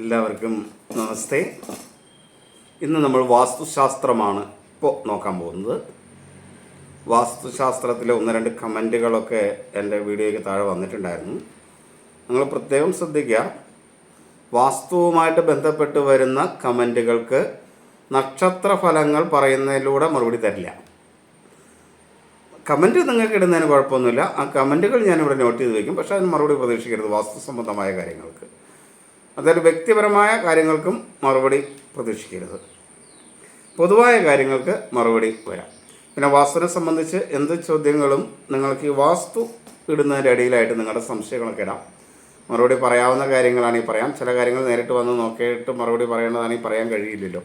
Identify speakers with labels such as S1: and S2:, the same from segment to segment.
S1: എല്ലാവർക്കും നമസ്തേ. ഇന്ന് നമ്മൾ വാസ്തുശാസ്ത്രമാണ് ഇപ്പോൾ നോക്കാൻ പോകുന്നത്. വാസ്തുശാസ്ത്രത്തിലെ ഒന്ന് രണ്ട് കമന്റുകളൊക്കെ എന്റെ വീഡിയോയ്ക്ക് താഴെ വന്നിട്ടുണ്ടായിരുന്നു. നിങ്ങൾ പ്രത്യേകം ശ്രദ്ധിക്കുക. വാസ്തുവുമായിട്ട് ബന്ധപ്പെട്ട് വരുന്ന കമന്റുകൾക്ക് നക്ഷത്ര ഫലങ്ങൾ പറയുന്നതിലൂടെ മറുപടി തരില്ല. കമന്റ് നിങ്ങൾക്ക് ഇടുന്നതിന് കുഴപ്പമൊന്നുമില്ല. ആ കമന്റുകൾ ഞാനിവിടെ നോട്ട് ചെയ്ത് വയ്ക്കും പക്ഷേ അതിന് മറുപടി പ്രതീക്ഷിക്കരുത്. വാസ്തു സംബന്ധമായ കാര്യങ്ങൾക്ക്. അതായത് വ്യക്തിപരമായ കാര്യങ്ങൾക്കും മറുപടി പ്രതീക്ഷിക്കരുത്. പൊതുവായ കാര്യങ്ങൾക്ക് മറുപടി വരാം. പിന്നെ വാസ്തുവിനെ സംബന്ധിച്ച് എന്ത് ചോദ്യങ്ങളും നിങ്ങൾക്ക് ഈ വാസ്തു ഇടുന്നതിന്റെ ഇടയിലായിട്ട് നിങ്ങളുടെ സംശയങ്ങളൊക്കെ ഇടാം. മറുപടി പറയാവുന്ന കാര്യങ്ങളാണെങ്കിൽ പറയാം. ചില കാര്യങ്ങൾ നേരിട്ട് വന്ന് നോക്കിയിട്ട് മറുപടി പറയേണ്ടതാണെങ്കിൽ പറയാൻ കഴിയില്ലല്ലോ.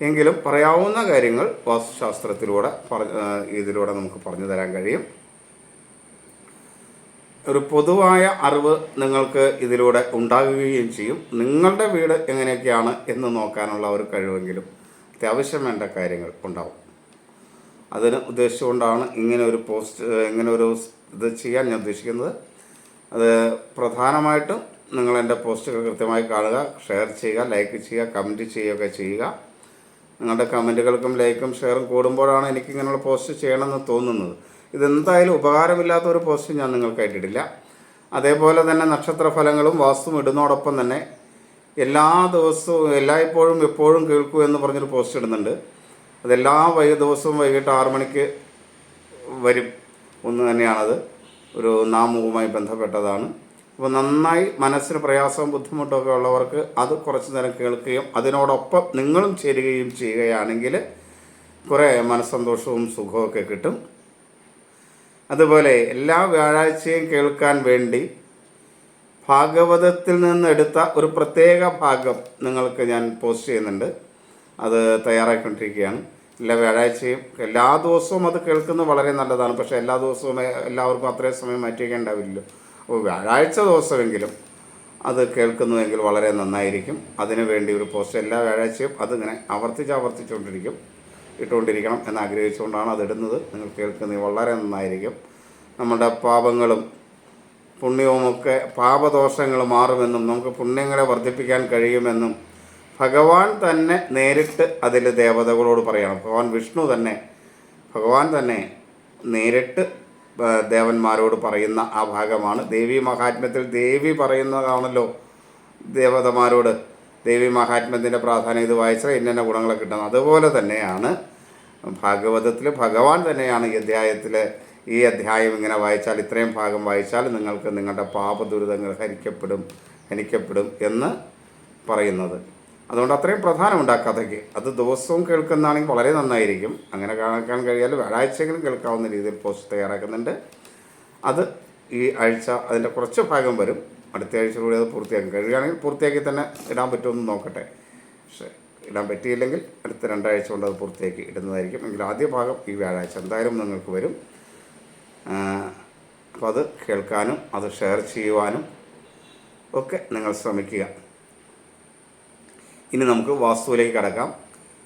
S1: എങ്കിലും പറയാവുന്ന കാര്യങ്ങൾ വാസ്തുശാസ്ത്രത്തിലൂടെ പറഞ്ഞ ഇതിലൂടെ നമുക്ക് പറഞ്ഞു തരാൻ കഴിയും. ഒരു പൊതുവായ അറിവ് നിങ്ങൾക്ക് ഇതിലൂടെ ഉണ്ടാകുകയും ചെയ്യും. നിങ്ങളുടെ വീട് എങ്ങനെയൊക്കെയാണ് എന്ന് നോക്കാനുള്ള ഒരു കഴിവെങ്കിലും അത്യാവശ്യം വേണ്ട കാര്യങ്ങൾ ഉണ്ടാവും. അതിന് ഉദ്ദേശിച്ചുകൊണ്ടാണ് ഇങ്ങനെ ഒരു പോസ്റ്റ് ഇങ്ങനെ ഒരു ഇത് ചെയ്യാൻ ഞാൻ ഉദ്ദേശിക്കുന്നത്. അത് പ്രധാനമായിട്ടും നിങ്ങൾ എന്റെ പോസ്റ്റുകൾ കൃത്യമായി കാണുക ഷെയർ ചെയ്യുക ലൈക്ക് ചെയ്യുക കമന്റ് ചെയ്യുകയൊക്കെ ചെയ്യുക. നിങ്ങളുടെ കമന്റുകൾക്കും ലൈക്കും ഷെയറും കൂടുമ്പോഴാണ് എനിക്ക് ഇങ്ങനെയുള്ള പോസ്റ്റ് ചെയ്യണമെന്ന് തോന്നുന്നത്. ഇതെന്തായാലും ഉപകാരമില്ലാത്ത ഒരു പോസ്റ്റ് ഞാൻ നിങ്ങൾക്കായിട്ടിടില്ല അതേപോലെ തന്നെ നക്ഷത്ര ഫലങ്ങളും വാസ്തുവും ഇടുന്നതോടൊപ്പം തന്നെ എല്ലാ ദിവസവും എല്ലായ്പ്പോഴും എപ്പോഴും കേൾക്കൂ എന്ന് പറഞ്ഞൊരു പോസ്റ്റ് ഇടുന്നുണ്ട്. അതെല്ലാ വൈ ദിവസവും വൈകിട്ട് ആറു മണിക്ക് വരും. ഒന്ന് തന്നെയാണത്. ഒരു നാമവുമായി ബന്ധപ്പെട്ടതാണ്. അപ്പോൾ നന്നായി മനസ്സിന് പ്രയാസവും ബുദ്ധിമുട്ടൊക്കെ ഉള്ളവർക്ക് അത് കുറച്ച് നേരം കേൾക്കുകയും അതിനോടൊപ്പം നിങ്ങളും ചേരുകയും ചെയ്യുകയാണെങ്കിൽ കുറേ മനസ്സന്തോഷവും സുഖമൊക്കെ കിട്ടും. അതുപോലെ എല്ലാ വ്യാഴാഴ്ചയും കേൾക്കാൻ വേണ്ടി ഭാഗവതത്തിൽ നിന്ന് എടുത്ത ഒരു പ്രത്യേക ഭാഗം നിങ്ങൾക്ക് ഞാൻ പോസ്റ്റ് ചെയ്യുന്നുണ്ട്. അത് തയ്യാറാക്കിക്കൊണ്ടിരിക്കുകയാണ് എല്ലാ വ്യാഴാഴ്ചയും എല്ലാ ദിവസവും അത് കേൾക്കുന്നത് വളരെ നല്ലതാണ്. പക്ഷേ എല്ലാ ദിവസവും എല്ലാവർക്കും അത്രയും സമയം മാറ്റി വയ്ക്കേണ്ടാവില്ലല്ലോ അപ്പോൾ വ്യാഴാഴ്ച ദിവസമെങ്കിലും അത് കേൾക്കുന്നുവെങ്കിൽ വളരെ നന്നായിരിക്കും. അതിനുവേണ്ടി ഒരു പോസ്റ്റ് എല്ലാ വ്യാഴാഴ്ചയും അതിങ്ങനെ ആവർത്തിച്ച് ആവർത്തിച്ചുകൊണ്ടിരിക്കും. ഇട്ടുകൊണ്ടിരിക്കണം എന്ന് ആഗ്രഹിച്ചുകൊണ്ടാണ് അത് നിങ്ങൾ കേൾക്കുന്നത് വളരെ നന്നായിരിക്കും. നമ്മുടെ പാപങ്ങളും പുണ്യവുമൊക്കെ പാപദോഷങ്ങൾ മാറുമെന്നും നമുക്ക് പുണ്യങ്ങളെ വർദ്ധിപ്പിക്കാൻ കഴിയുമെന്നും ഭഗവാൻ തന്നെ നേരിട്ട് അതിൽ ദേവതകളോട് പറയണം. ഭഗവാൻ വിഷ്ണു തന്നെ ഭഗവാൻ തന്നെ നേരിട്ട് ദേവന്മാരോട് പറയുന്ന ആ ഭാഗമാണ്. ദേവി മഹാത്മ്യത്തിൽ ദേവി പറയുന്നതാണല്ലോ ദേവതമാരോട്. ദേവി മഹാത്മ്യത്തിന്റെ പ്രാധാന്യം ഇത് വായിച്ചാൽ ഇന്ന ഗുണങ്ങളെ കിട്ടുന്നത്. അതുപോലെ തന്നെയാണ് ഭാഗവതത്തിൽ ഭഗവാൻ തന്നെയാണ് ഈ അധ്യായത്തിൽ ഈ അധ്യായം ഇങ്ങനെ വായിച്ചാൽ ഇത്രയും ഭാഗം വായിച്ചാൽ നിങ്ങൾക്ക് നിങ്ങളുടെ പാപ ദുരിതങ്ങൾ ഹരിക്കപ്പെടും ഹനിക്കപ്പെടും എന്ന് പറയുന്നത്. അതുകൊണ്ട് അത്രയും പ്രധാനമുണ്ട് ആ കഥയ്ക്ക്. അത് ദിവസവും കേൾക്കുന്നതാണെങ്കിൽ വളരെ നന്നായിരിക്കും. അങ്ങനെ കാണിക്കാൻ കഴിയാൽ വ്യാഴാഴ്ചയെങ്കിലും കേൾക്കാവുന്ന രീതിയിൽ പോസ്റ്റ് തയ്യാറാക്കുന്നുണ്ട്. അത് ഈ ആഴ്ച അതിന്റെ കുറച്ച് ഭാഗം വരും. അടുത്ത ആഴ്ച കൂടി അത് പൂർത്തിയാക്കും. കഴിയുകയാണെങ്കിൽ പൂർത്തിയാക്കി തന്നെ ഇടാൻ പറ്റുമെന്ന് നോക്കട്ടെ. പക്ഷേ ഇടാൻ പറ്റിയില്ലെങ്കിൽ അടുത്ത രണ്ടാഴ്ച കൊണ്ട് അത് പൂർത്തിയാക്കി ഇടുന്നതായിരിക്കും. എങ്കിൽ ആദ്യ ഭാഗം ഈ വ്യാഴാഴ്ച എന്തായാലും നിങ്ങൾക്ക് വരും. അപ്പോൾ അത് കേൾക്കാനും അത് ഷെയർ ചെയ്യുവാനും ഒക്കെ നിങ്ങൾ ശ്രമിക്കുക. ഇനി നമുക്ക് വാസ്തുവിലേക്ക് കടക്കാം.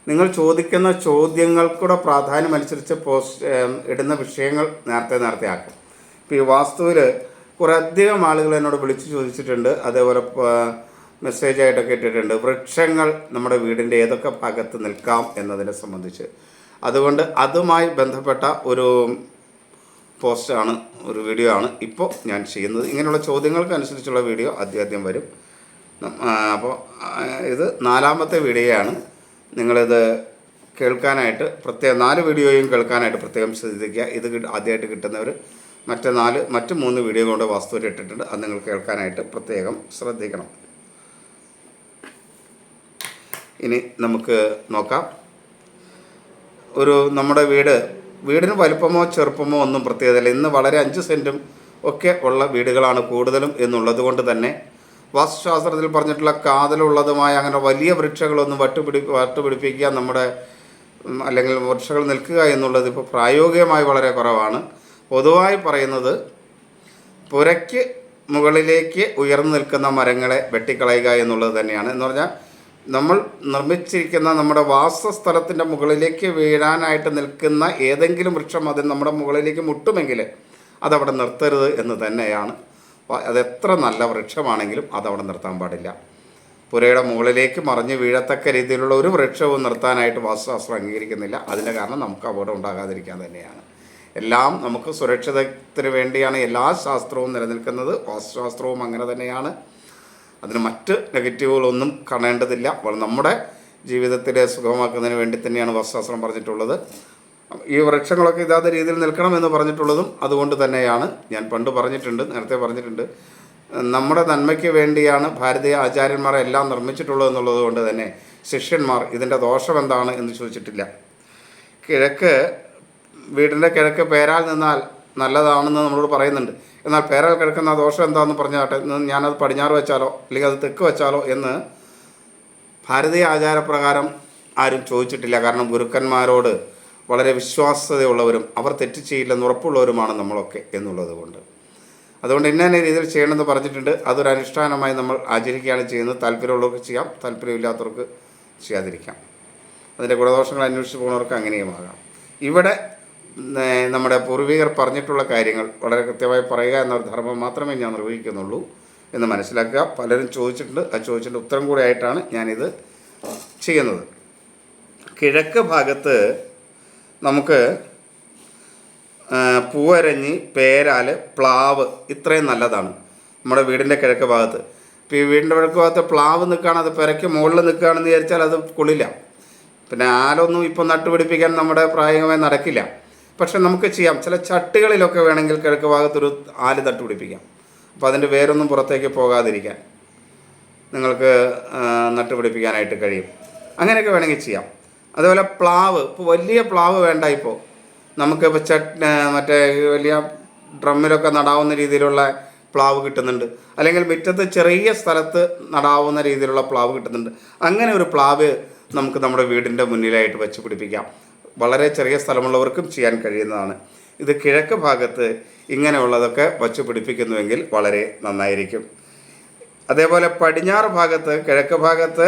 S1: നിങ്ങൾ ചോദിക്കുന്ന ചോദ്യങ്ങൾക്കൂടെ പ്രാധാന്യം അനുസരിച്ച് പോസ്റ്റ് ഇടുന്ന വിഷയങ്ങൾ നേരത്തെ നേരത്തെ ആക്കും. ഇപ്പോൾ ഈ വാസ്തുവിൽ കുറേ അധികം ആളുകൾ എന്നോട് വിളിച്ച് ചോദിച്ചിട്ടുണ്ട്. അതേപോലെ മെസ്സേജ് ആയിട്ടൊക്കെ ഇട്ടിട്ടുണ്ട്. വൃക്ഷങ്ങൾ നമ്മുടെ വീടിന്റെ ഏതൊക്കെ ഭാഗത്ത് നിൽക്കാം എന്നതിനെ സംബന്ധിച്ച്. അതുകൊണ്ട് അതുമായി ബന്ധപ്പെട്ട ഒരു പോസ്റ്റാണ് ഒരു വീഡിയോ ആണ് ഇപ്പോൾ ഞാൻ ചെയ്യുന്നത്. ഇങ്ങനെയുള്ള ചോദ്യങ്ങൾക്ക് അനുസരിച്ചുള്ള വീഡിയോ ആദ്യാദ്യം വരും. അപ്പോൾ ഇത് നാലാമത്തെ വീഡിയോയാണ്. നിങ്ങളിത് കേൾക്കാനായിട്ട് പ്രത്യേകം നാല് വീഡിയോയും കേൾക്കാനായിട്ട് പ്രത്യേകം ശ്രദ്ധിക്കുക. ഇത് ആദ്യമായിട്ട് കിട്ടുന്നവർ മറ്റ് നാല് മറ്റ് മൂന്ന് വീഡിയോകളുടെ വാസ്തുവിൽ ഇട്ടിട്ടുണ്ട്. അത് നിങ്ങൾ കേൾക്കാനായിട്ട് പ്രത്യേകം ശ്രദ്ധിക്കണം. ഇനി നമുക്ക് നോക്കാം. ഒരു നമ്മുടെ വീട് വീടിന് വലുപ്പമോ ചെറുപ്പമോ ഒന്നും പ്രത്യേകതയില്ല. ഇന്ന് വളരെ അഞ്ച് സെന്റും ഒക്കെ ഉള്ള വീടുകളാണ് കൂടുതലും എന്നുള്ളത് കൊണ്ട് തന്നെ വാസ്തുശാസ്ത്രത്തിൽ പറഞ്ഞിട്ടുള്ള കാതലുള്ളതുമായ അങ്ങനെ വലിയ വൃക്ഷങ്ങളൊന്നും വട്ടുപിടി വട്ടുപിടിപ്പിക്കുക നമ്മുടെ അല്ലെങ്കിൽ വൃക്ഷങ്ങൾ നിൽക്കുക എന്നുള്ളത് ഇപ്പോൾ പ്രായോഗികമായി വളരെ കുറവാണ്. പൊതുവായി പറയുന്നത് പുരയ്ക്ക് മുകളിലേക്ക് ഉയർന്നു നിൽക്കുന്ന മരങ്ങളെ വെട്ടിക്കളയുക എന്നുള്ളത് തന്നെയാണ്. എന്ന് പറഞ്ഞാൽ നമ്മൾ നിർമ്മിച്ചിരിക്കുന്ന നമ്മുടെ വാസസ്ഥലത്തിന്റെ മുകളിലേക്ക് വീഴാനായിട്ട് നിൽക്കുന്ന ഏതെങ്കിലും വൃക്ഷം അത് നമ്മുടെ മുകളിലേക്ക് മുട്ടുമെങ്കിൽ അതവിടെ നിർത്തരുത് എന്ന് തന്നെയാണ്. അതെത്ര നല്ല വൃക്ഷമാണെങ്കിലും അതവിടെ നിർത്താൻ പാടില്ല. പുരയുടെ മുകളിലേക്ക് മറിഞ്ഞ് വീഴത്തക്ക രീതിയിലുള്ള ഒരു വൃക്ഷവും നിർത്താനായിട്ട് വാസ്തുശാസ്ത്രം അംഗീകരിക്കുന്നില്ല. അതിന്റെ കാരണം നമുക്ക് അപകടം ഉണ്ടാകാതിരിക്കാൻ തന്നെയാണ്. എല്ലാം നമുക്ക് സുരക്ഷിതത്തിന് വേണ്ടിയാണ് എല്ലാ ശാസ്ത്രവും നിലനിൽക്കുന്നത്. വാസ്തുശാസ്ത്രവും അങ്ങനെ തന്നെയാണ്. അതിന് മറ്റ് നെഗറ്റീവുകളൊന്നും കാണേണ്ടതില്ല. നമ്മുടെ ജീവിതത്തിലെ സുഖമാക്കുന്നതിന് വേണ്ടി തന്നെയാണ് വാസ്തുശാസ്ത്രം പറഞ്ഞിട്ടുള്ളത്. ഈ വൃക്ഷങ്ങളൊക്കെ ഇതാത്ത രീതിയിൽ നിൽക്കണമെന്ന് പറഞ്ഞിട്ടുള്ളതും അതുകൊണ്ട് തന്നെയാണ്. ഞാൻ പണ്ട് പറഞ്ഞിട്ടുണ്ട് നേരത്തെ പറഞ്ഞിട്ടുണ്ട്. നമ്മുടെ നന്മയ്ക്ക് വേണ്ടിയാണ് ഭാരതീയ ആചാര്യന്മാരെ എല്ലാം നിർമ്മിച്ചിട്ടുള്ളത് എന്നുള്ളത് കൊണ്ട് തന്നെ ശിഷ്യന്മാർ ഇതിന്റെ ദോഷം എന്താണ് എന്ന് ചോദിച്ചിട്ടില്ല. കിഴക്ക് വീടിന്റെ കിഴക്ക് പേരാൽ നിന്നാൽ നല്ലതാണെന്ന് നമ്മളോട് പറയുന്നുണ്ട്. എന്നാൽ പേരാൽ കിഴക്കുന്ന ദോഷം എന്താണെന്ന് പറഞ്ഞാട്ടെ ഞാനത് പടിഞ്ഞാറ് വെച്ചാലോ അല്ലെങ്കിൽ അത് തെക്ക് വെച്ചാലോ എന്ന് ഭാരതീയ ആചാരപ്രകാരം ആരും ചോദിച്ചിട്ടില്ല. കാരണം ഗുരുക്കന്മാരോട് വളരെ വിശ്വാസ്യതയുള്ളവരും അവർ തെറ്റ് ചെയ്യില്ലെന്ന് ഉറപ്പുള്ളവരുമാണ് നമ്മളൊക്കെ എന്നുള്ളത് കൊണ്ട്. അതുകൊണ്ട് ഇന്ന രീതിയിൽ ചെയ്യണമെന്ന് പറഞ്ഞിട്ടുണ്ട്. അതൊരു അനുഷ്ഠാനമായി നമ്മൾ ആചരിക്കുകയാണ് ചെയ്യുന്നത്. താല്പര്യമുള്ളവർക്ക് ചെയ്യാം താല്പര്യമില്ലാത്തവർക്ക് ചെയ്യാതിരിക്കാം. അതിന്റെ ഗുണദോഷങ്ങൾ അന്വേഷിച്ച് പോകുന്നവർക്ക് അങ്ങനെയുമാകാം ഇവിടെ നമ്മുടെ പൂർവികർ പറഞ്ഞിട്ടുള്ള കാര്യങ്ങൾ വളരെ കൃത്യമായി പറയുക എന്നൊരു ധർമ്മം മാത്രമേ ഞാൻ നിർവഹിക്കുന്നുള്ളൂ എന്ന് മനസ്സിലാക്കുക. പലരും ചോദിച്ചിട്ടുണ്ട്. ആ ചോദിച്ചിട്ട് ഉത്തരം കൂടെ ആയിട്ടാണ് ഞാനിത് ചെയ്യുന്നത്. കിഴക്ക് ഭാഗത്ത് നമുക്ക് പൂവരഞ്ഞി പേരാൽ പ്ലാവ് ഇത്രയും നല്ലതാണ്. നമ്മുടെ വീടിന്റെ കിഴക്ക് ഭാഗത്ത്. ഇപ്പോൾ ഈ വീടിന്റെ കിഴക്ക് ഭാഗത്ത് പ്ലാവ് നിൽക്കുകയാണ് അത് പെരയ്ക്ക് മുകളിൽ നിൽക്കുകയാണെന്ന് വിചാരിച്ചാൽ അത് കൊള്ളില്ല. പിന്നെ ആലൊന്നും ഇപ്പം നട്ടുപിടിപ്പിക്കാൻ നമ്മുടെ പ്രായമായി നടക്കില്ല. പക്ഷെ നമുക്ക് ചെയ്യാം. ചില ചട്ടുകളിലൊക്കെ വേണമെങ്കിൽ കിഴക്ക് ഭാഗത്തൊരു ആൽ നട്ടുപിടിപ്പിക്കാം അപ്പോൾ അതിന്റെ വേരൊന്നും പുറത്തേക്ക് പോകാതിരിക്കാൻ നിങ്ങൾക്ക് നട്ടു പിടിപ്പിക്കാനായിട്ട് കഴിയും. അങ്ങനെയൊക്കെ വേണമെങ്കിൽ ചെയ്യാം. അതുപോലെ പ്ലാവ് ഇപ്പോൾ വലിയ പ്ലാവ് വേണ്ട ഇപ്പോൾ നമുക്കിപ്പോൾ ചട്ട് മറ്റേ വലിയ ഡ്രമ്മിലൊക്കെ നടാവുന്ന രീതിയിലുള്ള പ്ലാവ് കിട്ടുന്നുണ്ട്. അല്ലെങ്കിൽ മുറ്റത്ത് ചെറിയ സ്ഥലത്ത് നടാവുന്ന രീതിയിലുള്ള പ്ലാവ് കിട്ടുന്നുണ്ട്. അങ്ങനെ ഒരു പ്ലാവ് നമുക്ക് നമ്മുടെ വീടിന്റെ മുന്നിലായിട്ട് വെച്ച് പിടിപ്പിക്കാം. വളരെ ചെറിയ സ്ഥലമുള്ളവർക്കും ചെയ്യാൻ കഴിയുന്നതാണ്. ഇത് കിഴക്ക് ഭാഗത്ത് ഇങ്ങനെയുള്ളതൊക്കെ വച്ച് പിടിപ്പിക്കുന്നുവെങ്കിൽ വളരെ നന്നായിരിക്കും. അതേപോലെ പടിഞ്ഞാറ് ഭാഗത്ത് കിഴക്ക് ഭാഗത്ത്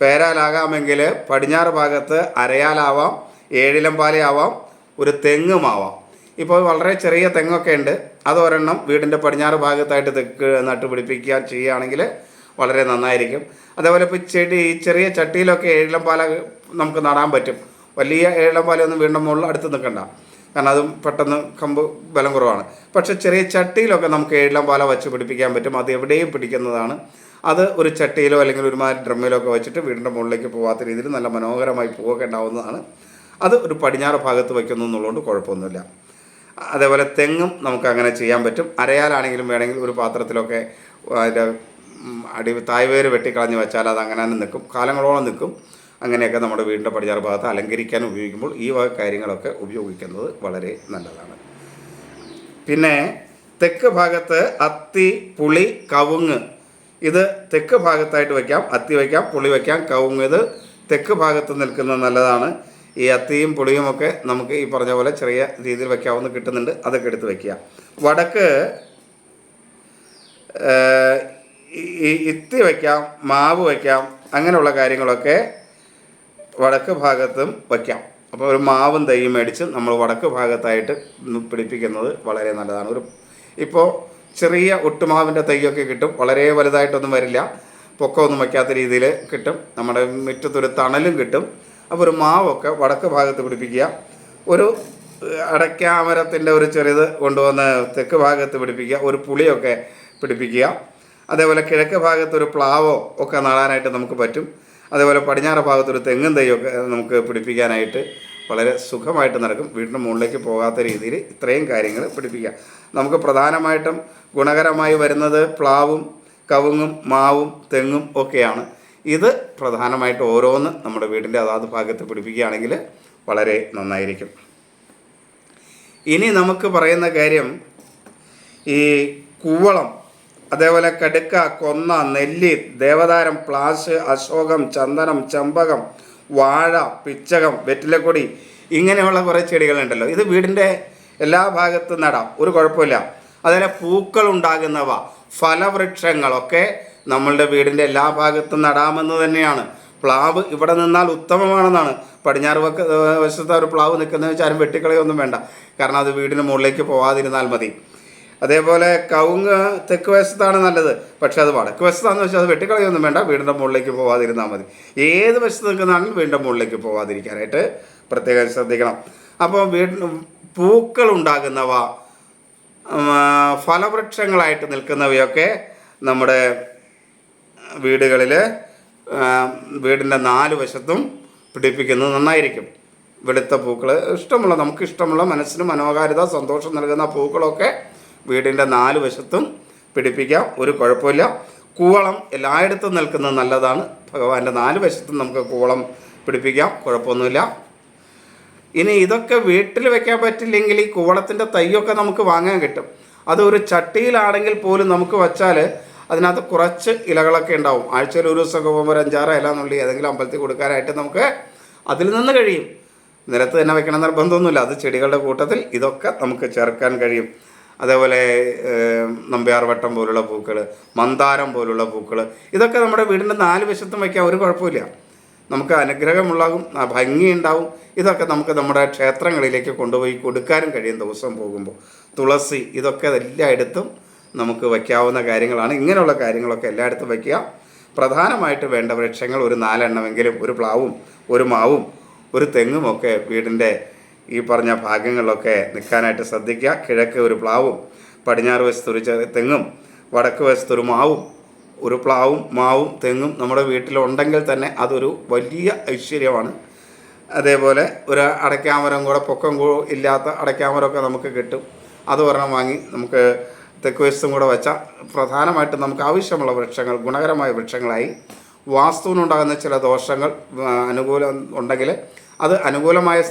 S1: പേരാലാകാമെങ്കിൽ പടിഞ്ഞാറ് ഭാഗത്ത് അരയാലാവാം ഏഴിലമ്പാലയാവാം ഒരു തെങ്ങുമാവാം. ഇപ്പോൾ വളരെ ചെറിയ തെങ്ങൊക്കെ ഉണ്ട്. അത് ഒരെണ്ണം വീടിന്റെ പടിഞ്ഞാറ് ഭാഗത്തായിട്ട് തെക്ക് നട്ട് പിടിപ്പിക്കുക ചെയ്യുകയാണെങ്കിൽ വളരെ നന്നായിരിക്കും. അതേപോലെ ഇപ്പോൾ ചെടി ചെറിയ ചട്ടിയിലൊക്കെ ഏഴിലമ്പാല നമുക്ക് നടാൻ പറ്റും. വലിയ ഏഴം വലയൊന്നും വീണ്ടും മുകളിൽ അടുത്ത് നിൽക്കണ്ട. കാരണം അതും പെട്ടെന്ന് കമ്പ് ബലം കുറവാണ്. പക്ഷേ ചെറിയ ചട്ടിയിലൊക്കെ നമുക്ക് ഏഴിലം പാല വച്ച് പിടിപ്പിക്കാൻ പറ്റും. അത് എവിടെയും പിടിക്കുന്നതാണ്. അത് ഒരു ചട്ടിയിലോ അല്ലെങ്കിൽ ഒരുമാതിരി ഡ്രമ്മിലോ ഒക്കെ വെച്ചിട്ട് വീടിന്റെ മുകളിലേക്ക് പോകാത്ത രീതിയിൽ നല്ല മനോഹരമായി പൂവൊക്കെ ഉണ്ടാവുന്നതാണ്. അത് ഒരു പടിഞ്ഞാറ് ഭാഗത്ത് വയ്ക്കുന്നു എന്നുള്ളതുകൊണ്ട് കുഴപ്പമൊന്നുമില്ല. അതേപോലെ തെങ്ങും നമുക്ക് അങ്ങനെ ചെയ്യാൻ പറ്റും. അരയാലാണെങ്കിലും വേണമെങ്കിൽ ഒരു പാത്രത്തിലൊക്കെ അതിന്റെ അടി തായ്വേര് വെട്ടിക്കളഞ്ഞ് വെച്ചാൽ അത് അങ്ങനെ തന്നെ നിൽക്കും. കാലങ്ങളോളം നിൽക്കും. അങ്ങനെയൊക്കെ നമ്മുടെ വീടിന്റെ പടിഞ്ഞാറ് ഭാഗത്ത് അലങ്കരിക്കാൻ ഉപയോഗിക്കുമ്പോൾ ഈ വക കാര്യങ്ങളൊക്കെ ഉപയോഗിക്കുന്നത് വളരെ നല്ലതാണ്. പിന്നെ തെക്ക് ഭാഗത്ത് അത്തി പുളി കവുങ്ങ്. ഇത് തെക്ക് ഭാഗത്തായിട്ട് വയ്ക്കാം അത്തി വയ്ക്കാം പുളി വയ്ക്കാം കവുങ്ങ്. ഇത് തെക്ക് ഭാഗത്ത് നിൽക്കുന്നത് നല്ലതാണ്. ഈ അത്തിയും പുളിയും ഒക്കെ നമുക്ക് ഈ പറഞ്ഞ പോലെ ചെറിയ രീതിയിൽ വയ്ക്കാവുന്ന കിട്ടുന്നുണ്ട് അതൊക്കെ എടുത്ത് വയ്ക്കുക. വടക്ക് ഇത്തി വയ്ക്കാം മാവ് വയ്ക്കാം അങ്ങനെയുള്ള കാര്യങ്ങളൊക്കെ വടക്ക് ഭാഗത്തും വയ്ക്കാം. അപ്പോൾ ഒരു മാവും തൈയും മേടിച്ച് നമ്മൾ വടക്ക് ഭാഗത്തായിട്ട് പിടിപ്പിക്കുന്നത് വളരെ നല്ലതാണ്. ഒരു ഇപ്പോൾ ചെറിയ ഒട്ടുമാവിന്റെ തൈയൊക്കെ കിട്ടും. വളരെ വലുതായിട്ടൊന്നും വരില്ല. പൊക്കമൊന്നും വയ്ക്കാത്ത രീതിയിൽ കിട്ടും. നമ്മുടെ മുറ്റത്തൊരു തണലും കിട്ടും. അപ്പോൾ ഒരു മാവൊക്കെ വടക്ക് ഭാഗത്ത് പിടിപ്പിക്കുക. ഒരു അടയ്ക്കാമരത്തിന്റെ ഒരു ചെറിയത് കൊണ്ടുവന്ന് തെക്ക് ഭാഗത്ത് പിടിപ്പിക്കുക. ഒരു പുളിയൊക്കെ പിടിപ്പിക്കുക. അതേപോലെ കിഴക്ക് ഭാഗത്ത് ഒരു പ്ലാവോ ഒക്കെ നടാനായിട്ട് നമുക്ക് പറ്റും. അതേപോലെ പടിഞ്ഞാറ് ഭാഗത്തൊരു തെങ്ങും തൈയൊക്കെ നമുക്ക് പിടിപ്പിക്കാനായിട്ട് വളരെ സുഖമായിട്ട് നടക്കും. വീടിന്റെ മുകളിലേക്ക് പോകാത്ത രീതിയിൽ ഇത്രയും കാര്യങ്ങൾ പിടിപ്പിക്കാം. നമുക്ക് പ്രധാനമായിട്ടും ഗുണകരമായി വരുന്നത് പ്ലാവും കവുങ്ങും മാവും തെങ്ങും ഒക്കെയാണ്. ഇത് പ്രധാനമായിട്ട് ഓരോന്ന് നമ്മുടെ വീടിന്റെ അതാത് ഭാഗത്ത് പിടിപ്പിക്കുകയാണെങ്കിൽ വളരെ നന്നായിരിക്കും. ഇനി നമുക്ക് പറയുന്ന കാര്യം ഈ കൂവളം. അതേപോലെ കടുക്ക കൊന്ന നെല്ലി ദേവതാരം പ്ലാസ് അശോകം ചന്ദനം ചമ്പകം വാഴ പിച്ചകം വെറ്റിലക്കൊടി ഇങ്ങനെയുള്ള കുറേ ചെടികളുണ്ടല്ലോ. ഇത് വീടിന്റെ എല്ലാ ഭാഗത്തും നടാം. ഒരു കുഴപ്പമില്ല. അതുപോലെ പൂക്കൾ ഉണ്ടാകുന്നവ ഫലവൃക്ഷങ്ങളൊക്കെ നമ്മളുടെ വീടിന്റെ എല്ലാ ഭാഗത്തും നടാമെന്ന് തന്നെയാണ്. പ്ലാവ് ഇവിടെ നിന്നാൽ ഉത്തമമാണെന്നാണ്. പടിഞ്ഞാറ് വക്ക വശത്ത് ഒരു പ്ലാവ് നിൽക്കുന്നത് വെച്ചാൽ ആരും വെട്ടിക്കളയൊന്നും വേണ്ട. കാരണം അത് വീടിന് മുകളിലേക്ക് പോവാതിരുന്നാൽ മതി. അതേപോലെ കവുങ്ങ് തെക്ക് വശത്താണ് നല്ലത്. പക്ഷെ അത് വടക്ക് വശത്താണെന്ന് വെച്ചാൽ അത് വെട്ടിക്കളയൊന്നും വേണ്ട. വീടിന്റെ മുകളിലേക്ക് പോവാതിരുന്നാൽ മതി. ഏത് വശത്ത് നിൽക്കുന്നതാണെങ്കിലും വീടിന്റെ മുകളിലേക്ക് പോവാതിരിക്കാനായിട്ട് പ്രത്യേകം ശ്രദ്ധിക്കണം. അപ്പോൾ വീടിന് പൂക്കൾ ഉണ്ടാകുന്നവ ഫലവൃക്ഷങ്ങളായിട്ട് നിൽക്കുന്നവയൊക്കെ നമ്മുടെ വീടുകളിൽ വീടിന്റെ നാല് വശത്തും പിടിപ്പിക്കുന്നത് നന്നായിരിക്കും. വെളുത്ത പൂക്കൾ ഇഷ്ടമുള്ള നമുക്ക് ഇഷ്ടമുള്ള മനസ്സിന് മനോഹാരിത സന്തോഷം നൽകുന്ന പൂക്കളൊക്കെ വീടിന്റെ നാല് വശത്തും പിടിപ്പിക്കാം. ഒരു കുഴപ്പമില്ല. കൂവളം എല്ലായിടത്തും നിൽക്കുന്നത് നല്ലതാണ്. ഭഗവാന്റെ നാല് വശത്തും നമുക്ക് കൂവളം പിടിപ്പിക്കാം. കുഴപ്പമൊന്നുമില്ല. ഇനി ഇതൊക്കെ വീട്ടിൽ വെക്കാൻ പറ്റില്ലെങ്കിൽ ഈ കൂവളത്തിന്റെ തൈയൊക്കെ നമുക്ക് വാങ്ങാൻ കിട്ടും. അത് ഒരു ചട്ടിയിലാണെങ്കിൽ പോലും നമുക്ക് വച്ചാൽ അതിനകത്ത് കുറച്ച് ഇലകളൊക്കെ ഉണ്ടാവും. ആഴ്ചയിൽ ഒരു ദിവസമൊക്കെ പോകുമ്പോൾ അഞ്ചാറ് ഇല എന്നുള്ളി ഏതെങ്കിലും അമ്പലത്തിൽ കൊടുക്കാനായിട്ട് നമുക്ക് അതിൽ നിന്ന് കഴിയും. നിലത്ത് തന്നെ വെക്കണം നിർബന്ധമൊന്നുമില്ല. അത് ചെടികളുടെ കൂട്ടത്തിൽ ഇതൊക്കെ നമുക്ക് ചേർക്കാൻ കഴിയും. അതേപോലെ നമ്പ്യാർവട്ടം പോലുള്ള പൂക്കൾ മന്ദാരം പോലുള്ള പൂക്കൾ ഇതൊക്കെ നമ്മുടെ വീടിന്റെ നാല് വശത്തും വയ്ക്കാൻ ഒരു കുഴപ്പമില്ല. നമുക്ക് അനുഗ്രഹമുള്ളതും ആ ഭംഗിയുണ്ടാവും. ഇതൊക്കെ നമുക്ക് നമ്മുടെ ക്ഷേത്രങ്ങളിലേക്ക് കൊണ്ടുപോയി കൊടുക്കാനും കഴിയും ദിവസം പോകുമ്പോൾ. തുളസി ഇതൊക്കെ എല്ലായിടത്തും നമുക്ക് വയ്ക്കാവുന്ന കാര്യങ്ങളാണ്. ഇങ്ങനെയുള്ള കാര്യങ്ങളൊക്കെ എല്ലായിടത്തും വയ്ക്കുക. പ്രധാനമായിട്ട് വേണ്ട വൃക്ഷങ്ങൾ ഒരു നാലെണ്ണമെങ്കിലും ഒരു പ്ലാവും ഒരു മാവും ഒരു തെങ്ങുമൊക്കെ വീടിന്റെ ഈ പറഞ്ഞ ഭാഗങ്ങളിലൊക്കെ നിൽക്കാനായിട്ട് ശ്രദ്ധിക്കുക. കിഴക്ക് ഒരു പ്ലാവും പടിഞ്ഞാറ് വശത്ത് ഒരു ചെറിയ തെങ്ങും വടക്ക് വശത്ത് ഒരു മാവും ഒരു പ്ലാവും മാവും തെങ്ങും നമ്മുടെ വീട്ടിലുണ്ടെങ്കിൽ തന്നെ അതൊരു വലിയ ഐശ്വര്യമാണ്. അതേപോലെ ഒരു അടയ്ക്കാമരം കൂടെ പൊക്കം ഇല്ലാത്ത അടയ്ക്കാമരമൊക്കെ നമുക്ക് കിട്ടും. അത് ഒരെണ്ണം വാങ്ങി നമുക്ക് തെക്ക് വശത്തും കൂടെ വെച്ചാൽ പ്രധാനമായിട്ടും നമുക്ക് ആവശ്യമുള്ള വൃക്ഷങ്ങൾ ഗുണകരമായ വൃക്ഷങ്ങളായി വാസ്തുവിനുണ്ടാകുന്ന ചില ദോഷങ്ങൾ അനുകൂലം ഉണ്ടെങ്കിൽ അത് അനുകൂലമായ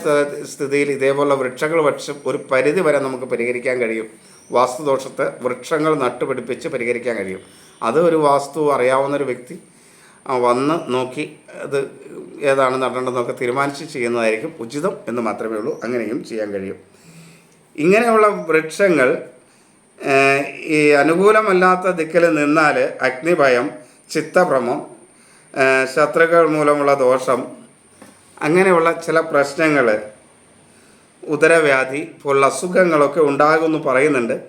S1: സ്ഥിതിയിൽ ഇതേപോലുള്ള വൃക്ഷങ്ങൾ വച്ച് ഒരു പരിധി വരെ നമുക്ക് പരിഹരിക്കാൻ കഴിയും. വാസ്തുദോഷത്തെ വൃക്ഷങ്ങൾ നട്ടുപിടിപ്പിച്ച് പരിഹരിക്കാൻ കഴിയും. അത് ഒരു വാസ്തു അറിയാവുന്ന ഒരു വ്യക്തി വന്ന് നോക്കി അത് ഏതാണ് നടേണ്ടതെന്നൊക്കെ തീരുമാനിച്ച് ചെയ്യുന്നതായിരിക്കും ഉചിതം എന്ന് മാത്രമേ ഉള്ളൂ. അങ്ങനെയും ചെയ്യാൻ കഴിയും. ഇങ്ങനെയുള്ള വൃക്ഷങ്ങൾ ഈ അനുകൂലമല്ലാത്ത ദിക്കിൽ നിന്നാൽ അഗ്നിഭയം ചിത്തഭ്രമം ശത്രുക്കൾ മൂലമുള്ള ദോഷം അങ്ങനെയുള്ള ചില പ്രശ്നങ്ങൾ ഉദരവ്യാധി പോലുള്ള അസുഖങ്ങളൊക്കെ ഉണ്ടാകുമെന്ന് പറയുന്നുണ്ട്.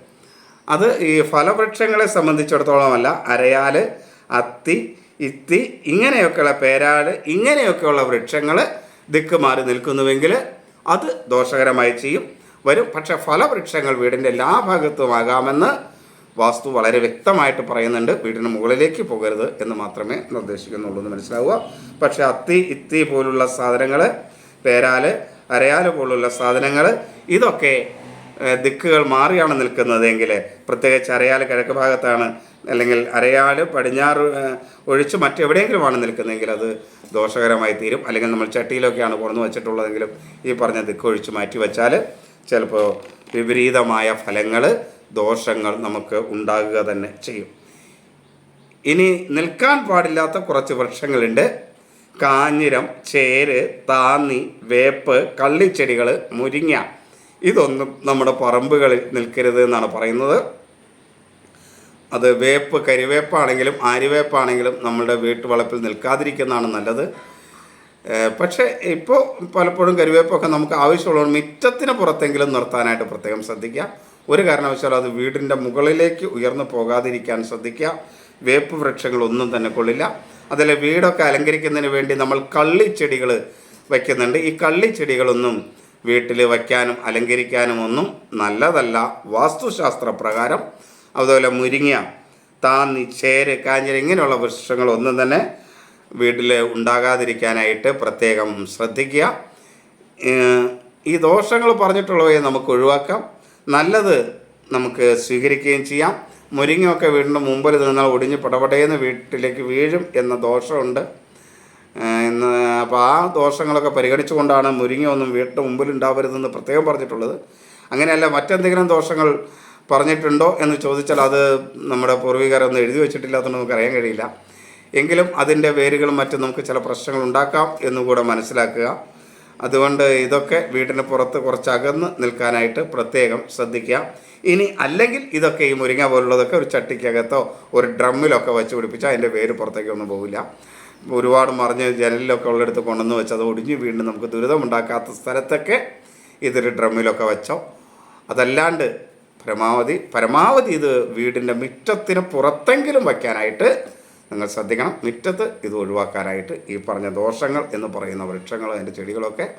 S1: അത് ഈ ഫലവൃക്ഷങ്ങളെ സംബന്ധിച്ചിടത്തോളമല്ല അരയാൽ അത്തി ഇത്തി ഇങ്ങനെയൊക്കെയുള്ള പേരാട് ഇങ്ങനെയൊക്കെയുള്ള വൃക്ഷങ്ങൾ ദിക്ക് മാറി നിൽക്കുന്നുവെങ്കിൽ അത് ദോഷകരമായി ചെയ്യും. വരും. പക്ഷേ ഫലവൃക്ഷങ്ങൾ വീടിന്റെ എല്ലാ ഭാഗത്തുമാകാമെന്ന് വാസ്തു വളരെ വ്യക്തമായിട്ട് പറയുന്നുണ്ട്. വീടിന് മുകളിലേക്ക് പോകരുത് എന്ന് മാത്രമേ നിർദ്ദേശിക്കുന്നുള്ളൂ എന്ന് മനസ്സിലാവുക. പക്ഷേ അത്തി ഇത്തി പോലുള്ള സാധനങ്ങൾ പേരാൽ അരയാൽ പോലുള്ള സാധനങ്ങൾ ഇതൊക്കെ ദിക്കുകൾ മാറിയാണ് നിൽക്കുന്നതെങ്കിൽ പ്രത്യേകിച്ച് അരയാൽ കിഴക്ക് ഭാഗത്താണ് അല്ലെങ്കിൽ അരയാൽ പടിഞ്ഞാറ് ഒഴിച്ച് മറ്റെവിടെയെങ്കിലുമാണ് നിൽക്കുന്നതെങ്കിൽ അത് ദോഷകരമായി തീരും. അല്ലെങ്കിൽ നമ്മൾ ചട്ടിയിലൊക്കെയാണ് കൊണ്ടു വച്ചിട്ടുള്ളതെങ്കിലും ഈ പറഞ്ഞ ദിക്ക് ഒഴിച്ച് മാറ്റി വച്ചാൽ ചിലപ്പോൾ വിപരീതമായ ഫലങ്ങൾ ദോഷങ്ങൾ നമുക്ക് ഉണ്ടാകുക തന്നെ ചെയ്യും. ഇനി നിൽക്കാൻ പാടില്ലാത്ത കുറച്ച് വൃക്ഷങ്ങളുണ്ട്. കാഞ്ഞിരം ചേര് താന്നി വേപ്പ് കള്ളിച്ചെടികൾ മുരിങ്ങ. ഇതൊന്നും നമ്മുടെ പറമ്പുകളിൽ നിൽക്കരുത് എന്നാണ് പറയുന്നത്. അത് വേപ്പ് കരിവേപ്പാണെങ്കിലും ആര്യവേപ്പാണെങ്കിലും നമ്മുടെ വീട്ടുവളപ്പിൽ നിൽക്കാതിരിക്കുന്നതാണ് നല്ലത്. പക്ഷേ ഇപ്പോൾ പലപ്പോഴും കരിവേപ്പൊക്കെ നമുക്ക് ആവശ്യമുള്ളതുകൊണ്ട് മിറ്റത്തിന് പുറത്തെങ്കിലും നിർത്താനായിട്ട് പ്രത്യേകം ശ്രദ്ധിക്കുക ഒരു കാരണവശാലും അത് വീടിന്റെ മുകളിലേക്ക് ഉയർന്നു പോകാതിരിക്കാൻ ശ്രദ്ധിക്കുക. വേപ്പ് വൃക്ഷങ്ങൾ ഒന്നും തന്നെ കൊള്ളില്ല. അതിലെ വീടൊക്കെ അലങ്കരിക്കുന്നതിന് വേണ്ടി നമ്മൾ കള്ളിച്ചെടികൾ വയ്ക്കുന്നുണ്ട്. ഈ കള്ളിച്ചെടികളൊന്നും വീട്ടിൽ വയ്ക്കാനും അലങ്കരിക്കാനും ഒന്നും നല്ലതല്ല. വാസ്തുശാസ്ത്ര പ്രകാരം അതുപോലെ മുരിങ്ങ താന്നി ചേര് കാഞ്ഞിര ഇങ്ങനെയുള്ള വൃക്ഷങ്ങളൊന്നും തന്നെ വീട്ടിൽ ഉണ്ടാകാതിരിക്കാനായിട്ട് പ്രത്യേകം ശ്രദ്ധിക്കുക. ഈ ദോഷങ്ങൾ പറഞ്ഞിട്ടുള്ളവയെ നമുക്ക് ഒഴിവാക്കാം. നല്ലത് നമുക്ക് സ്വീകരിക്കുകയും ചെയ്യാം. മുരിങ്ങയൊക്കെ വീടിന്റെ മുമ്പിൽ നിന്നാൽ ഒടിഞ്ഞ് പടപടയെന്ന് വീട്ടിലേക്ക് വീഴും എന്ന ദോഷമുണ്ട്. എന്ന് അപ്പോൾ ആ ദോഷങ്ങളൊക്കെ പരിഗണിച്ചുകൊണ്ടാണ് മുരിങ്ങ ഒന്നും വീട്ടിന്റെ മുമ്പിൽ ഉണ്ടാവരുതെന്ന് പ്രത്യേകം പറഞ്ഞിട്ടുള്ളത്. അങ്ങനെയല്ല മറ്റെന്തെങ്കിലും ദോഷങ്ങൾ പറഞ്ഞിട്ടുണ്ടോ എന്ന് ചോദിച്ചാൽ അത് നമ്മുടെ പൂർവികരൊന്നും എഴുതി വെച്ചിട്ടില്ലാത്തതുകൊണ്ട് നമുക്ക് അറിയാൻ കഴിയില്ല. എങ്കിലും അതിന്റെ വേരുകളും മറ്റും നമുക്ക് ചില പ്രശ്നങ്ങൾ ഉണ്ടാക്കാം എന്നുകൂടെ മനസ്സിലാക്കുക. അതുകൊണ്ട് ഇതൊക്കെ വീട്ടിന് പുറത്ത് കുറച്ച് അകന്ന് നിൽക്കാനായിട്ട് പ്രത്യേകം ശ്രദ്ധിക്കാം ഇനി അല്ലെങ്കിൽ ഇതൊക്കെ ഈ മുരിങ്ങ പോലുള്ളതൊക്കെ ഒരു ചട്ടിക്കകത്തോ ഒരു ഡ്രമ്മിലൊക്കെ വെച്ച് പിടിപ്പിച്ചാൽ അതിന്റെ വേര് പുറത്തേക്കൊന്നും പോകില്ല ഒരുപാട് മറിഞ്ഞ് ജനലിലൊക്കെ ഉള്ളിടത്ത് കൊണ്ടുവന്ന് വെച്ച് അത് ഒടിഞ്ഞ് വീണ്ടും നമുക്ക് ദുരിതമുണ്ടാക്കാത്ത സ്ഥലത്തൊക്കെ ഇതൊരു ഡ്രമ്മിലൊക്കെ വെച്ചോ. അതല്ലാണ്ട് പരമാവധി പരമാവധി ഇത് വീടിന്റെ മുറ്റത്തിന് പുറത്തെങ്കിലും വയ്ക്കാനായിട്ട് നിങ്ങൾ ശ്രദ്ധിക്കണം. മുറ്റത്ത് ഇത് ഒഴിവാക്കാനായിട്ട് ഈ പറഞ്ഞ ദോഷങ്ങൾ എന്ന് പറയുന്ന വൃക്ഷങ്ങൾ അതിന്റെ ചെടികളൊക്കെ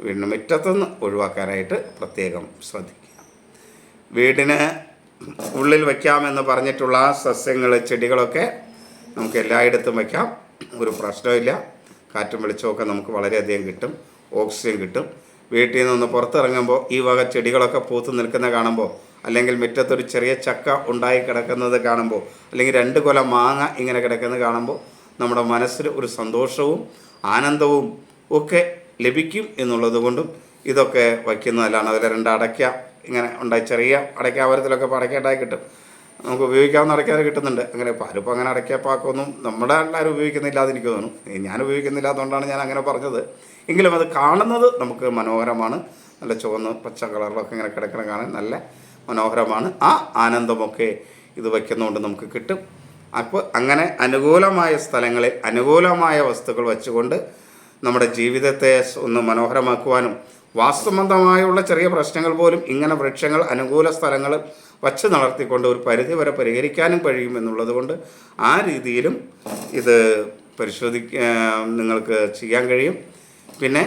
S1: വീടിന് മുറ്റത്തുനിന്ന് ഒഴിവാക്കാനായിട്ട് പ്രത്യേകം ശ്രദ്ധിക്കുക. വീടിന് ഉള്ളിൽ വയ്ക്കാമെന്ന് പറഞ്ഞിട്ടുള്ള സസ്യങ്ങൾ ചെടികളൊക്കെ നമുക്ക് എല്ലായിടത്തും വയ്ക്കാം. ഒരു പ്രശ്നമില്ല കാറ്റും വെളിച്ചമൊക്കെ നമുക്ക് വളരെയധികം കിട്ടും. ഓക്സിജൻ കിട്ടും. വീട്ടിൽ നിന്ന് പുറത്തിറങ്ങുമ്പോൾ ഈ വക ചെടികളൊക്കെ പൂത്ത് നിൽക്കുന്ന കാണുമ്പോൾ അല്ലെങ്കിൽ മുറ്റത്തൊരു ചെറിയ ചക്ക ഉണ്ടായി കിടക്കുന്നത് കാണുമ്പോൾ അല്ലെങ്കിൽ രണ്ട് കൊല മാങ്ങ ഇങ്ങനെ കിടക്കുന്നത് കാണുമ്പോൾ നമ്മുടെ മനസ്സിൽ ഒരു സന്തോഷവും ആനന്ദവും ഒക്കെ ലഭിക്കും എന്നുള്ളത് കൊണ്ടും ഇതൊക്കെ വയ്ക്കുന്നതല്ലാണ് അതിൽ രണ്ട് അടയ്ക്ക ഇങ്ങനെ ഉണ്ടായി ചെറിയ അടയ്ക്കാവരത്തിലൊക്കെ ഇപ്പോൾ അടയ്ക്ക കിട്ടും. നമുക്ക് ഉപയോഗിക്കാവുന്ന അടയ്ക്കാതെ കിട്ടുന്നുണ്ട്. അങ്ങനെ പലപ്പോൾ അങ്ങനെ അടയ്ക്കപ്പാക്കൊന്നും നമ്മുടെ എല്ലാവരും ഉപയോഗിക്കുന്നില്ല എന്ന് എനിക്ക് തോന്നുന്നു. ഞാൻ ഉപയോഗിക്കുന്നില്ല അതുകൊണ്ടാണ് ഞാൻ അങ്ങനെ പറഞ്ഞത്. എങ്കിലും അത് കാണുന്നത് നമുക്ക് മനോഹരമാണ്. നല്ല ചുവന്ന് പച്ച കളറിലൊക്കെ ഇങ്ങനെ കിടക്കണ കാണാൻ നല്ല മനോഹരമാണ്. ആ ആനന്ദമൊക്കെ ഇത് വയ്ക്കുന്നതുകൊണ്ട് നമുക്ക് കിട്ടും. അപ്പോൾ അങ്ങനെ അനുകൂലമായ സ്ഥലങ്ങളിൽ അനുകൂലമായ വസ്തുക്കൾ വച്ചുകൊണ്ട് നമ്മുടെ ജീവിതത്തെ ഒന്ന് മനോഹരമാക്കുവാനും വാസ്തുബന്ധമായുള്ള ചെറിയ പ്രശ്നങ്ങൾ പോലും ഇങ്ങനെ വൃക്ഷങ്ങൾ അനുകൂല സ്ഥലങ്ങൾ വച്ച് നടത്തിക്കൊണ്ട് ഒരു പരിധി വരെ പരിഹരിക്കാനും കഴിയും എന്നുള്ളത് കൊണ്ട് ആ രീതിയിലും ഇത് പരിശോധിക്ക നിങ്ങൾക്ക് ചെയ്യാൻ കഴിയും. പിന്നെ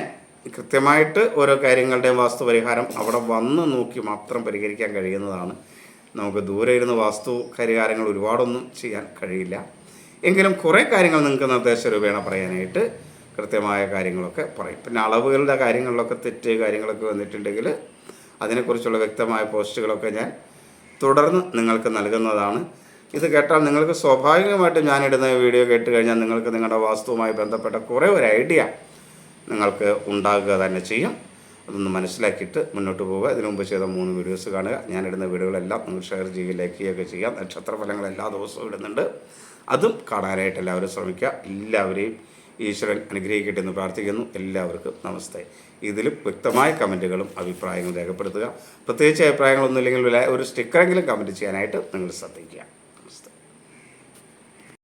S1: കൃത്യമായിട്ട് ഓരോ കാര്യങ്ങളുടെയും വാസ്തു പരിഹാരം അവിടെ വന്ന് നോക്കി മാത്രം പരിഹരിക്കാൻ കഴിയുന്നതാണ്. നമുക്ക് ദൂരെ ഇരുന്ന് വാസ്തു പരിഹാരങ്ങൾ ഒരുപാടൊന്നും ചെയ്യാൻ കഴിയില്ല. എങ്കിലും കുറേ കാര്യങ്ങൾ നിങ്ങൾക്ക് നിർദ്ദേശ രൂപേണ പറയാനായിട്ട് കൃത്യമായ കാര്യങ്ങളൊക്കെ പറയും. പിന്നെ അളവുകളുടെ കാര്യങ്ങളിലൊക്കെ തെറ്റ് കാര്യങ്ങളൊക്കെ വന്നിട്ടുണ്ടെങ്കിൽ അതിനെക്കുറിച്ചുള്ള വ്യക്തമായ പോസ്റ്റുകളൊക്കെ ഞാൻ തുടർന്ന് നിങ്ങൾക്ക് നൽകുന്നതാണ്. ഇത് കേട്ടാൽ നിങ്ങൾക്ക് സ്വാഭാവികമായിട്ടും ഞാനിടുന്ന വീഡിയോ കേട്ട് കഴിഞ്ഞാൽ നിങ്ങൾക്ക് നിങ്ങളുടെ വാസ്തുവുമായി ബന്ധപ്പെട്ട കുറേ ഒരു ഐഡിയ നിങ്ങൾക്ക് ഉണ്ടാകുക തന്നെ ചെയ്യും. അതൊന്ന് മനസ്സിലാക്കിയിട്ട് മുന്നോട്ട് പോവുക. ഇതിനു മുമ്പ് ചെയ്ത മൂന്ന് വീഡിയോസ് കാണുക. ഞാനിടുന്ന വീഡിയോകളെല്ലാം നിങ്ങൾ ഷെയർ ചെയ്യുക ലൈക്ക് ചെയ്യുകയൊക്കെ ചെയ്യാം. നക്ഷത്ര ഫലങ്ങൾ എല്ലാ ദിവസവും ഇടുന്നുണ്ട്. അതും കാണാനായിട്ട് എല്ലാവരും ശ്രമിക്കുക. എല്ലാവരെയും ഈശ്വരൻ അനുഗ്രഹിക്കട്ടെ എന്ന് പ്രാർത്ഥിക്കുന്നു. എല്ലാവർക്കും നമസ്തേ. ഇതിലും വ്യക്തമായ കമന്റുകളും അഭിപ്രായങ്ങളും രേഖപ്പെടുത്തുക. പ്രത്യേകിച്ച് അഭിപ്രായങ്ങളൊന്നും ഇല്ലെങ്കിൽ ഒരു സ്റ്റിക്കറെങ്കിലും കമന്റ് ചെയ്യാനായിട്ട് നിങ്ങൾ ശ്രദ്ധിക്കുക.